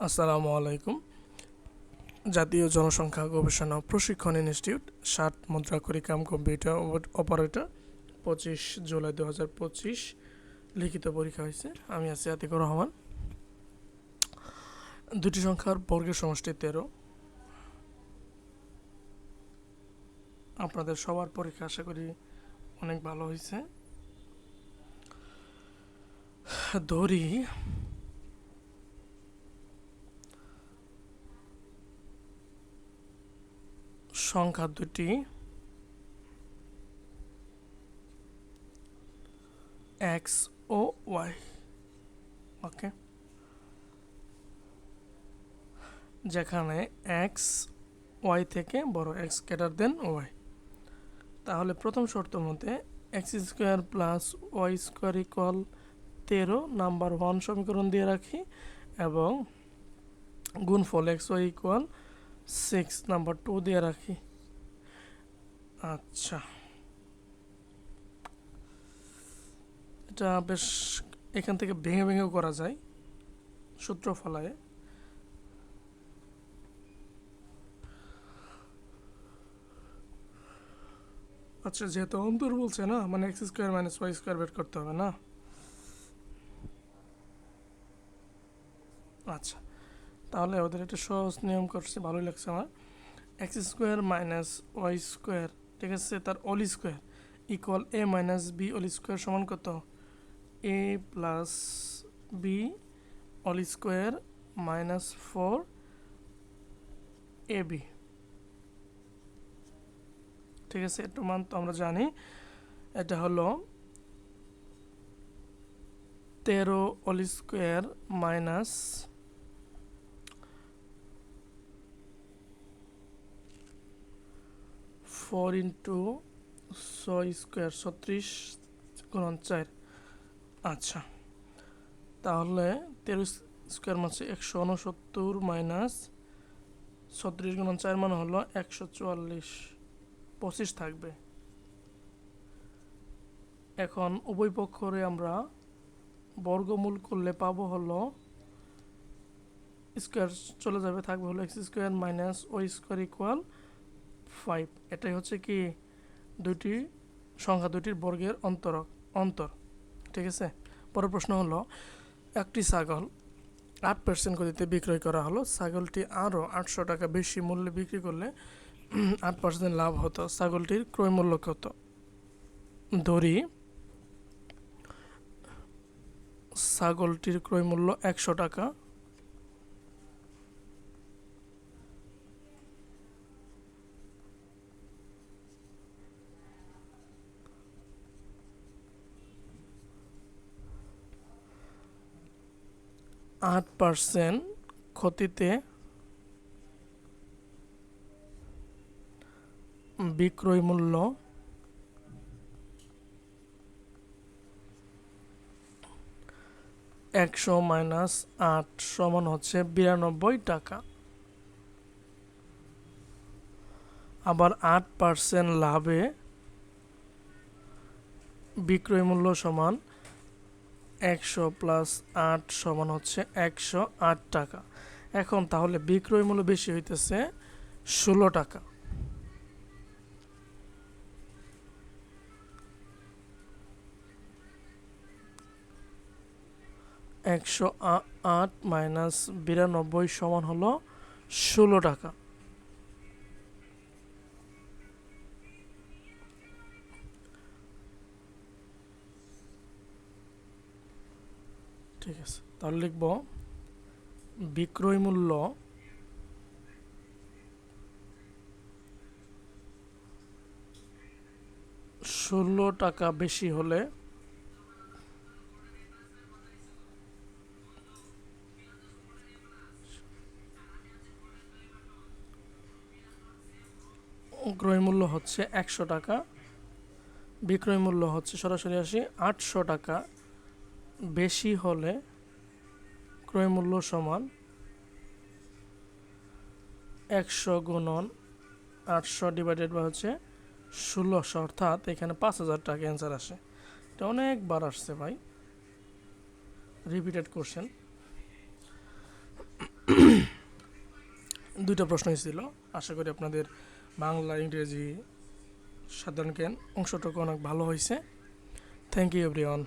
আসসালামু আলাইকুম। জাতীয় জনসংখ্যা গবেষণা প্রশিক্ষণ ইনস্টিটিউট, ষাট মুদ্রা কাম কম্পিউটার অপারেটর, পঁচিশ জুলাই দু হাজার পঁচিশ লিখিত পরীক্ষা হয়েছে। আমি আছি আতিকুর রহমান। দুটি সংখ্যার বর্গের সমষ্টি তেরো। আপনাদের সবার পরীক্ষা আশা করি অনেক ভালো হয়েছে। ধরি সংখ্যা দুটি। এক্স ও ওয়াই ওকে যেখানে এক্স ওয়াই থেকে বড় এক্স গ্রেটার দেন ওয়াই তাহলে প্রথম শর্ত মতে X square plus Y square equal তেরো নাম্বার ওয়ান সমীকরণ দিয়ে রাখি এবং গুণফল X Y equal six number two দিয়ে রাখি। আচ্ছা। এটা বেশ এখান থেকে ভেঙে ভেঙেও করা যায়, সূত্র ফলায়। আচ্ছা যেহেতু অন্তর বলছে না মানে X square minus Y square বের করতে হবে না? আচ্ছা তাহলে ওদের একটা সহজ নিয়ম করছে, ভালোই লাগছে আমার। X square minus Y square ঠিক আছে, তার whole square equal A minus B whole square সমান কত? A plus B whole square minus four A B ঠিক আছে একটু মান তো আমরা জানি। এটা হলো তেরো whole square minus four into ছয় স্কোয়ার ছত্রিশ গুণন চার। আচ্ছা তাহলে তেরো স্কোয়ার মাসে একশো উনসত্তর মাইনাস ছত্রিশ গুণন চার মানে হলো একশো চুয়াল্লিশ। পঁচিশ থাকবে। এখন উভয় পক্ষরে আমরা বর্গমূল করলে পাবো হলো স্কোয়ার চলে যাবে, থাকবে হলো X square minus Y square equal five এটাই হচ্ছে কি দুইটি সংখ্যা দুটির বর্গের অন্তর অন্তর, ঠিক আছে? পরের প্রশ্ন হলো, একটি ছাগল আট পার্সেন্ট গতিতে বিক্রয় করা হলো, ছাগলটি আরও আটশো টাকা বেশি মূল্যে বিক্রি করলে আট পার্সেন্ট লাভ হতো, ছাগলটির ক্রয় মূল্য কত? ধরি, ছাগলটির ক্রয় মূল্য একশো টাকা আট পার্সেন্ট ক্ষতিতে বিক্রয় মূল্য একশো মাইনাস আট সমান হচ্ছে বিরানব্বই টাকা। আবার আট পার্সেন্ট লাভে বিক্রয় মূল্য সমান একশো প্লাস আট সমান হচ্ছে একশো আট টাকা। এখন তাহলে বিক্রয় মূল্য বেশি হইতেছে ষোলো টাকা। একশো আট মাইনাস বিরানব্বই সমান হলো ষোলো টাকা। ঠিক আছে। তাহলে লিখব বিক্রয় মূল্য ষোলো টাকা বেশি হলে ক্রয় মূল্য হচ্ছে একশো টাকা, বিক্রয় মূল্য হচ্ছে সরাসরি আসি আটশো টাকা। বেশি হলে ক্রয় মূল্য সমান একশো গুণন আটশো ডিভাইডেড বা হচ্ছে ষোলোশো, অর্থাৎ এখানে পাঁচ হাজার টাকা অ্যান্সার আসে। এটা অনেকবার আসছে ভাই। রিপিটেড কোশ্চেন দুইটা প্রশ্ন ছিল আশা করি আপনাদের বাংলা, ইংরেজি, সাধারণ জ্ঞান অংশটুকু অনেক ভালো হয়েছে। Thank you everyone